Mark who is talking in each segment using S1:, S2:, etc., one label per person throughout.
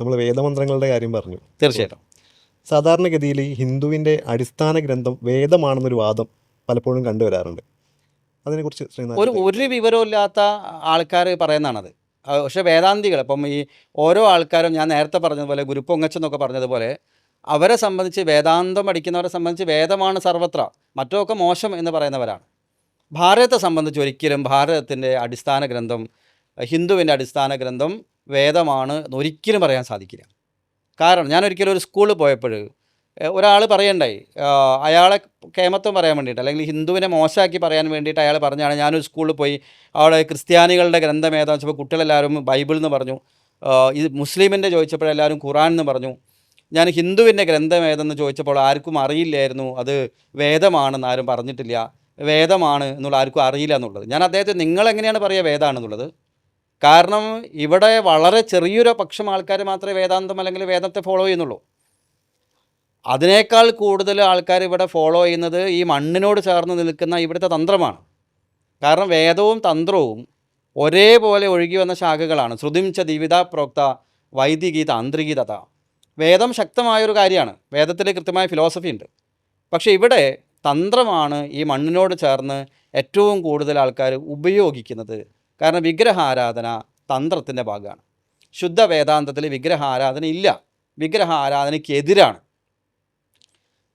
S1: നമ്മൾ വേദമന്ത്രങ്ങളുടെ കാര്യം പറഞ്ഞു.
S2: തീർച്ചയായിട്ടും.
S1: സാധാരണഗതിയിൽ ഈ ഹിന്ദുവിന്റെ അടിസ്ഥാന ഗ്രന്ഥം വേദമാണെന്നൊരു വാദം പലപ്പോഴും കണ്ടുവരാറുണ്ട് അതിനെക്കുറിച്ച്
S2: ഒരു ഒരു വിവരവും ഇല്ലാത്ത ആൾക്കാർ പറയുന്നതാണത്. പക്ഷേ വേദാന്തികൾ ഇപ്പം ഈ ഓരോ ആൾക്കാരും ഞാൻ നേരത്തെ പറഞ്ഞതുപോലെ ഗുരുപ്പൊങ്ങച്ചെന്നൊക്കെ പറഞ്ഞതുപോലെ അവരെ സംബന്ധിച്ച് വേദാന്തം പഠിക്കുന്നവരെ സംബന്ധിച്ച് വേദമാണ് സർവത്ര മറ്റൊക്കെ മോശം എന്ന് പറയുന്നവരാണ്. ഭാരതത്തെ സംബന്ധിച്ച് ഒരിക്കലും ഭാരതത്തിന്റെ അടിസ്ഥാന ഗ്രന്ഥം ഹിന്ദുവിന്റെ അടിസ്ഥാന ഗ്രന്ഥം വേദമാണ് എന്ന് ഒരിക്കലും പറയാൻ സാധിക്കില്ല. കാരണം ഞാൻ ഒരിക്കലും ഒരു സ്കൂളിൽ പോയപ്പോൾ ഒരാൾ പറയണ്ടായി. അയാളെ കേമത്വം പറയാൻ വേണ്ടിയിട്ട് അല്ലെങ്കിൽ ഹിന്ദുവിനെ മോശമാക്കി പറയാൻ വേണ്ടിയിട്ട് അയാൾ പറഞ്ഞാണ് ഞാനൊരു സ്കൂളിൽ പോയി അവിടെ ക്രിസ്ത്യാനികളുടെ ഗ്രന്ഥം ഏതാണെന്ന് വെച്ചപ്പോൾ കുട്ടികളെല്ലാവരും ബൈബിൾ എന്ന് പറഞ്ഞു. ഇത് മുസ്ലിമിന്റെ ചോദിച്ചപ്പോഴെല്ലാവരും ഖുറാൻ എന്ന് പറഞ്ഞു. ഞാൻ ഹിന്ദുവിന്റെ ഗ്രന്ഥം ഏതെന്ന് ചോദിച്ചപ്പോൾ ആർക്കും അറിയില്ലായിരുന്നു അത് വേദമാണെന്ന് ആരും പറഞ്ഞിട്ടില്ല. വേദമാണ് എന്നുള്ള ആർക്കും അറിയില്ല എന്നുള്ളത്. ഞാൻ അദ്ദേഹത്തെ നിങ്ങളെങ്ങനെയാണ് പറയുക വേദമാണെന്നുള്ളത് കാരണം ഇവിടെ വളരെ ചെറിയൊരു പക്ഷം ആൾക്കാർ മാത്രമേ വേദാന്തം അല്ലെങ്കിൽ വേദത്തെ ഫോളോ ചെയ്യുന്നുള്ളൂ. അതിനേക്കാൾ കൂടുതൽ ആൾക്കാർ ഇവിടെ ഫോളോ ചെയ്യുന്നത് ഈ മണ്ണിനോട് ചേർന്ന് നിൽക്കുന്ന ഇവിടുത്തെ തന്ത്രമാണ്. കാരണം വേദവും തന്ത്രവും ഒരേപോലെ ഒഴുകി വന്ന ശാഖകളാണ്. ശ്രുതിം ച ദിവിത പ്രോക്ത വൈദികീത താന്ത്രികീതത വേദം ശക്തമായൊരു കാര്യമാണ്. വേദത്തിൽ കൃത്യമായ ഫിലോസഫി ഉണ്ട്. പക്ഷേ ഇവിടെ തന്ത്രമാണ് ഈ മണ്ണിനോട് ചേർന്ന് ഏറ്റവും കൂടുതൽ ആൾക്കാർ ഉപയോഗിക്കുന്നത് കാരണം വിഗ്രഹാരാധന തന്ത്രത്തിന്റെ ഭാഗമാണ്. ശുദ്ധ വേദാന്തത്തിൽ വിഗ്രഹാരാധന ഇല്ല. വിഗ്രഹാരാധനയ്ക്കെതിരാണ്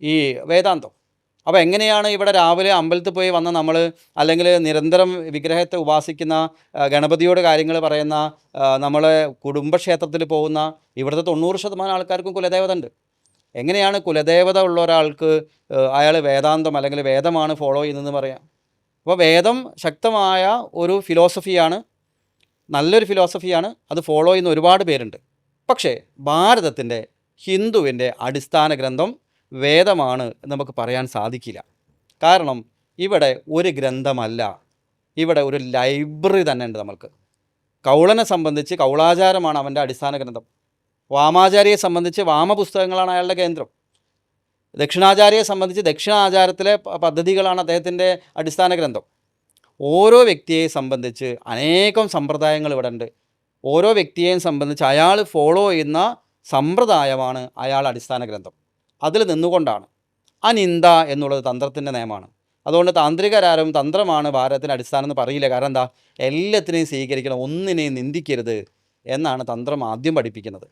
S2: ഈ വേദാന്തം. അപ്പോൾ എങ്ങനെയാണ് ഇവിടെ രാവിലെ അമ്പലത്തിൽ പോയി വന്ന നമ്മൾ അല്ലെങ്കിൽ നിരന്തരം വിഗ്രഹത്തെ ഉപാസിക്കുന്ന ഗണപതിയോട് കാര്യങ്ങൾ പറയുന്ന നമ്മൾ കുടുംബക്ഷേത്രത്തിൽ പോകുന്ന ഇവിടുത്തെ തൊണ്ണൂറ് ശതമാനം ആൾക്കാർക്കും കുലദേവത ഉണ്ട്. എങ്ങനെയാണ് കുലദേവത ഉള്ള ഒരാൾക്ക് അയാൾ വേദാന്തം അല്ലെങ്കിൽ വേദമാണ് ഫോളോ ചെയ്യുന്നതെന്ന് പറയാം? അപ്പോൾ വേദം ശക്തമായ ഒരു ഫിലോസഫിയാണ് നല്ലൊരു ഫിലോസഫിയാണ് അത് ഫോളോ ചെയ്യുന്ന ഒരുപാട് പേരുണ്ട്. പക്ഷേ ഭാരതത്തിന്റെ ഹിന്ദുവിന്റെ അടിസ്ഥാന ഗ്രന്ഥം വേദമാണ് നമുക്ക് പറയാൻ സാധിക്കില്ല. കാരണം ഇവിടെ ഒരു ഗ്രന്ഥമല്ല. ഇവിടെ ഒരു ലൈബ്രറി തന്നെ ഉണ്ട് നമുക്ക് കൗളനെ സംബന്ധിച്ച് കൗളാചാരമാണ് അവന്റെ അടിസ്ഥാന ഗ്രന്ഥം. വാമാചാരിയെ സംബന്ധിച്ച് വാമപുസ്തകങ്ങളാണ് അയാളുടെ കേന്ദ്രം. ദക്ഷിണാചാര്യയെ സംബന്ധിച്ച് ദക്ഷിണാചാരത്തിലെ പദ്ധതികളാണ് അദ്ദേഹത്തിന്റെ അടിസ്ഥാന ഗ്രന്ഥം. ഓരോ വ്യക്തിയെ സംബന്ധിച്ച് അനേകം സമ്പ്രദായങ്ങൾ ഇവിടെ ഉണ്ട്. ഓരോ വ്യക്തിയെയും സംബന്ധിച്ച് അയാൾ ഫോളോ ചെയ്യുന്ന സമ്പ്രദായമാണ് അയാൾ അടിസ്ഥാന ഗ്രന്ഥം. അതിൽ നിന്നുകൊണ്ടാണ്. അനിന്ദ എന്നുള്ളത് തന്ത്രത്തിന്റെ നിയമമാണ്. അതുകൊണ്ട് താന്ത്രികരാരും തന്ത്രമാണ് ഭാരതത്തിന്റെ അടിസ്ഥാനം എന്ന് പറയില്ല. കാരണം എന്താ? എല്ലാത്തിനെയും സ്വീകരിക്കണം ഒന്നിനെയും നിന്ദിക്കരുത് എന്നാണ് തന്ത്രം ആദ്യം പഠിപ്പിക്കുന്നത്.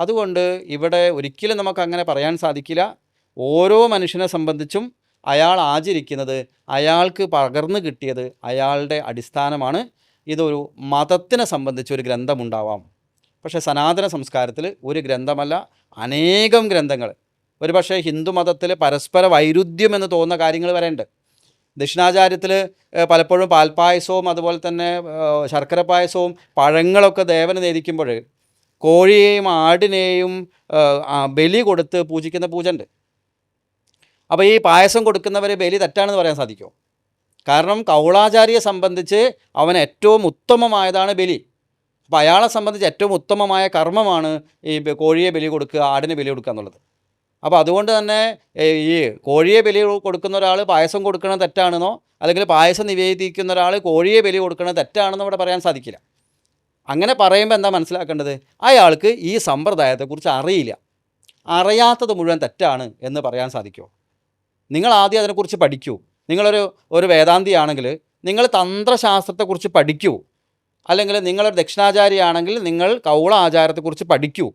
S2: അതുകൊണ്ട് ഇവിടെ ഒരിക്കലും നമുക്ക് അങ്ങനെ പറയാൻ സാധിക്കില്ല. ഓരോ മനുഷ്യനെ സംബന്ധിച്ചും അയാൾ ആചരിക്കുന്നത് അയാൾക്ക് പകർന്നു കിട്ടിയത് അയാളുടെ അടിസ്ഥാനമാണ്. ഇതൊരു മതത്തിനെ സംബന്ധിച്ച് ഒരു ഗ്രന്ഥമുണ്ടാവാം. പക്ഷേ സനാതന സംസ്കാരത്തിൽ ഒരു ഗ്രന്ഥമല്ല അനേകം ഗ്രന്ഥങ്ങൾ. ഒരു പക്ഷേ ഹിന്ദു മതത്തിൽ പരസ്പര വൈരുദ്ധ്യം എന്ന് തോന്നുന്ന കാര്യങ്ങൾ വരെ ഉണ്ട് ദക്ഷിണാചാര്യത്തിൽ പലപ്പോഴും പാൽപ്പായസവും അതുപോലെ തന്നെ ശർക്കര പായസവും പഴങ്ങളൊക്കെ ദേവന് നേദിക്കുമ്പോൾ കോഴിയെയും ആടിനെയും ബലി കൊടുത്ത് പൂജിക്കുന്ന പൂജ ഉണ്ട്. അപ്പോൾ ഈ പായസം കൊടുക്കുന്നവർ ബലി തെറ്റാണെന്ന് പറയാൻ സാധിക്കുമോ? കാരണം കൗളാചാര്യയെ സംബന്ധിച്ച് അവൻ ഏറ്റവും ഉത്തമമായതാണ് ബലി. അപ്പോൾ അയാളെ സംബന്ധിച്ച് ഏറ്റവും ഉത്തമമായ കർമ്മമാണ് ഈ കോഴിയെ ബലി കൊടുക്കുക ആടിന് ബലി കൊടുക്കുക എന്നുള്ളത്. അപ്പോൾ അതുകൊണ്ട് തന്നെ ഈ കോഴിയെ ബലി കൊടുക്കുന്ന ഒരാൾ പായസം കൊടുക്കുന്നത് തെറ്റാണെന്നോ അല്ലെങ്കിൽ പായസം നിവേദിക്കുന്ന ഒരാൾ കോഴിയെ ബലി കൊടുക്കുന്നത് തെറ്റാണെന്നോ ഇവിടെ പറയാൻ സാധിക്കില്ല. അങ്ങനെ പറയുമ്പോൾ എന്താ മനസ്സിലാക്കേണ്ടത്? അയാൾക്ക് ഈ സമ്പ്രദായത്തെക്കുറിച്ച് അറിയില്ല. അറിയാത്തത് മുഴുവൻ തെറ്റാണ് എന്ന് പറയാൻ സാധിക്കുമോ? നിങ്ങൾ ആദ്യം അതിനെക്കുറിച്ച് പഠിക്കൂ. നിങ്ങളൊരു ഒരു വേദാന്തിയാണെങ്കിൽ നിങ്ങൾ തന്ത്രശാസ്ത്രത്തെക്കുറിച്ച് പഠിക്കൂ. അല്ലെങ്കിൽ നിങ്ങളൊരു ദക്ഷിണാചാരിയാണെങ്കിൽ നിങ്ങൾ കൗള ആചാരത്തെക്കുറിച്ച് പഠിക്കൂ.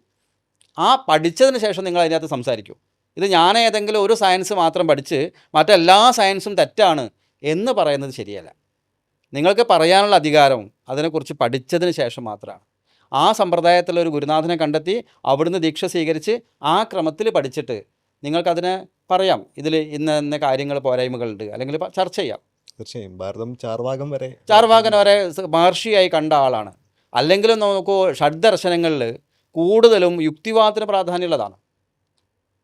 S2: ആ പഠിച്ചതിന് ശേഷം നിങ്ങൾ അതിനകത്ത് സംസാരിക്കൂ. ഇത് ഞാൻ ഏതെങ്കിലും ഒരു സയൻസ് മാത്രം പഠിച്ച് മറ്റെല്ലാ സയൻസും തെറ്റാണ് എന്ന് പറയുന്നത് ശരിയല്ല. നിങ്ങൾക്ക് പറയാനുള്ള അധികാരവും അതിനെക്കുറിച്ച് പഠിച്ചതിന് ശേഷം മാത്രമാണ്. ആ സമ്പ്രദായത്തിലൊരു ഗുരുനാഥനെ കണ്ടെത്തി അവിടുന്ന് ദീക്ഷ സ്വീകരിച്ച് ആ ക്രമത്തിൽ പഠിച്ചിട്ട് നിങ്ങൾക്കതിനെ പറയാം. ഇതിൽ ഇന്ന ഇന്ന കാര്യങ്ങൾ പോരായ്മകളുണ്ട്. അല്ലെങ്കിൽ ചർച്ച ചെയ്യാം.
S1: തീർച്ചയായും. ഭാരതം ചാർവാകം വരെ
S2: ചാർവാകൻ വരെ മഹർഷിയായി കണ്ട ആളാണ്. അല്ലെങ്കിലും ഷഡ് ദർശനങ്ങളിൽ കൂടുതലും യുക്തിവാദത്തിന് പ്രാധാന്യമുള്ളതാണ്.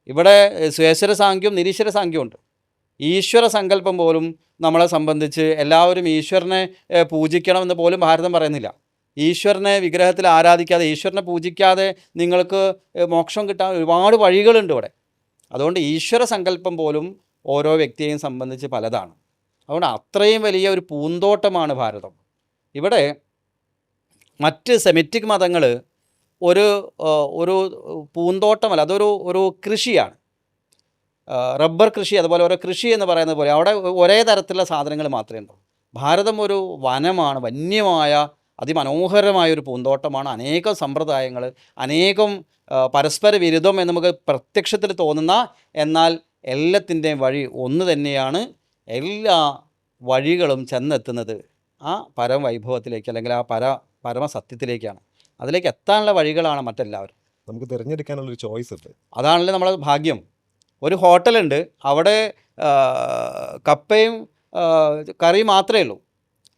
S2: ഇവിടെ സ്വേശ്വര സാഖ്യവും നിരീശ്വര സാഖ്യമുണ്ട് ഉണ്ട്. ഈശ്വര സങ്കല്പം പോലും നമ്മളെ സംബന്ധിച്ച് എല്ലാവരും ഈശ്വരനെ പൂജിക്കണമെന്ന് പോലും ഭാരതം പറയുന്നില്ല. ഈശ്വരനെ വിഗ്രഹത്തിൽ ആരാധിക്കാതെ ഈശ്വരനെ പൂജിക്കാതെ നിങ്ങൾക്ക് മോക്ഷം കിട്ടാൻ ഒരുപാട് വഴികളുണ്ട് ഇവിടെ. അതുകൊണ്ട് ഈശ്വര സങ്കല്പം പോലും ഓരോ വ്യക്തിയെയും സംബന്ധിച്ച് പലതാണ്. അതുകൊണ്ട് അത്രയും വലിയ ഒരു പൂന്തോട്ടമാണ് ഭാരതം. ഇവിടെ മറ്റ് സെമിറ്റിക് മതങ്ങൾ ഒരു ഒരു പൂന്തോട്ടമല്ല അതൊരു ഒരു കൃഷിയാണ്. റബ്ബർ കൃഷി അതുപോലെ ഓരോ കൃഷി എന്ന് പറയുന്നത് പോലെ അവിടെ ഒരേ തരത്തിലുള്ള സാധനങ്ങൾ മാത്രമേ ഉള്ളൂ. ഭാരതം ഒരു വനമാണ് വന്യമായ അതിമനോഹരമായ ഒരു പൂന്തോട്ടമാണ്. അനേകം സമ്പ്രദായങ്ങൾ അനേകം പരസ്പര വിരുദ്ധം എന്ന് നമുക്ക് പ്രത്യക്ഷത്തിൽ തോന്നുന്ന എന്നാൽ എല്ലാത്തിന്റെയും വഴി ഒന്ന് തന്നെയാണ് എല്ലാ വഴികളും ചെന്നെത്തുന്നത്. ആ പരമവൈഭവത്തിലേക്ക് അല്ലെങ്കിൽ ആ പര പരമസത്യത്തിലേക്കാണ്. അതിലേക്ക് എത്താനുള്ള വഴികളാണ് മറ്റെല്ലാവരും.
S1: നമുക്ക് തിരഞ്ഞെടുക്കാനുള്ളൊരു ചോയ്സ് ഉണ്ട്.
S2: അതാണല്ലോ നമ്മളെ ഭാഗ്യം. ഒരു ഹോട്ടലുണ്ട്. അവിടെ കപ്പയും കറി കറിയും മാത്രമേ ഉള്ളൂ.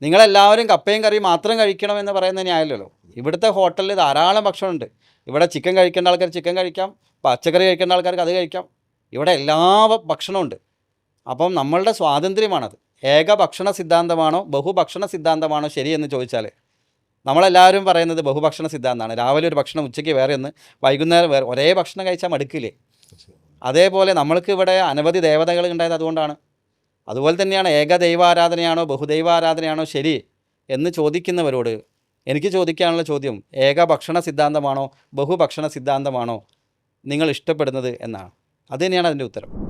S2: നിങ്ങളെല്ലാവരും കപ്പയും കറിയും മാത്രം കഴിക്കണമെന്ന് പറയുന്ന ന്യായമല്ലല്ലോ ഇവിടുത്തെ ഹോട്ടലിൽ ധാരാളം ഭക്ഷണമുണ്ട്. ഇവിടെ ചിക്കൻ കഴിക്കേണ്ട ആൾക്കാർ ചിക്കൻ കഴിക്കാം പച്ചക്കറി കഴിക്കേണ്ട ആൾക്കാർക്ക് അത് കഴിക്കാം. ഇവിടെ എല്ലാ ഭക്ഷണമുണ്ട്. അപ്പം നമ്മളുടെ സ്വാതന്ത്ര്യമാണത്. ഏക ഭക്ഷണ സിദ്ധാന്തമാണോ ബഹുഭക്ഷണ സിദ്ധാന്തമാണോ ശരിയെന്ന് ചോദിച്ചാൽ നമ്മളെല്ലാവരും പറയുന്നത് ബഹുഭക്ഷണ സിദ്ധാന്തമാണ് രാവിലെ ഒരു ഭക്ഷണം ഉച്ചയ്ക്ക് വേറെ ഒന്ന് വൈകുന്നേരം വേറെ ഒരേ ഭക്ഷണം കഴിച്ചാൽ മടുക്കില്ലേ? അതേപോലെ നമ്മൾക്ക് ഇവിടെ അനവധി ദേവതകൾ ഉണ്ടായത് അതുകൊണ്ടാണ്. അതുപോലെ തന്നെയാണ് ഏകദൈവാരാധനയാണോ ബഹുദൈവാരാധനയാണോ ശരി എന്ന് ചോദിക്കുന്നവരോട് എനിക്ക് ചോദിക്കാനുള്ള ചോദ്യം ഏക ഭക്ഷണ സിദ്ധാന്തമാണോ ബഹുഭക്ഷണ സിദ്ധാന്തമാണോ നിങ്ങൾ ഇഷ്ടപ്പെടുന്നത് എന്നാണ്. അത് തന്നെയാണ് അതിന്റെ ഉത്തരം.